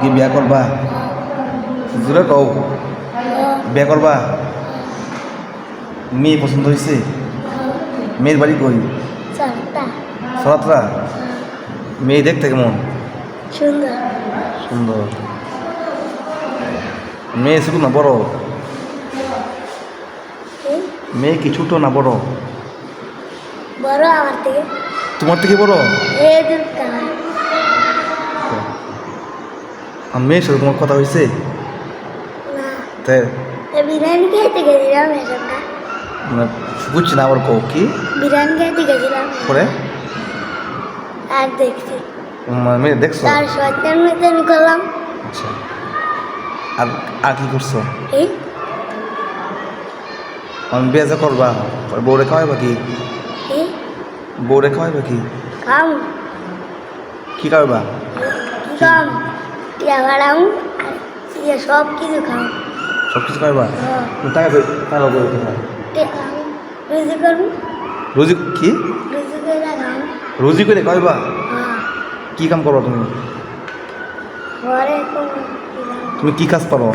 কি বিয়া করবা? জোরে কও। বিয়া করবা? মেয়ে পছন্দ হয়েছে মেয়ের বাড়ি কই? সরাতরা মেয়ে দেখতে কেমন? সুন্দর। সুন্দর। মেয়ে শুধু না বড়? মেয়ে কি ছোট না বড়? বড় আমার থেকে। তোমার থেকে বড়? আর মেয়ের সাথে তোমার কথা হয়েছে না। তাই তো বিরিয়ানি খেতে গেছিলাম মানে বুঝছি না আবার কও কি? বিরিয়ানি খেতে গেছিলাম। পরে? আর দেখছি। মানে মেয়ে দেখছ? তার সত্যের মতন করলাম। আচ্ছা। আর আর কি করছ? এই। আমি বিয়ে যে করবা? পরে বউরে খাওয়াইবা কি? এই। বউরে খাওয়াইবা কি? খাম কি খাওয়াইবা? কি খাম টিয়া ভাড়াম আর সব কিছু খাম সব কিছু খাওয়াইবা তুমি টাকা কই টাকা কই কোথায়? টিয়া খাম রুজি করুন রোজি কি? রুজি করে কয়বা রোজি করে খাওয়াইবা? কি কাম করবা তুমি? ঘরে তুমি কি কাজ পারো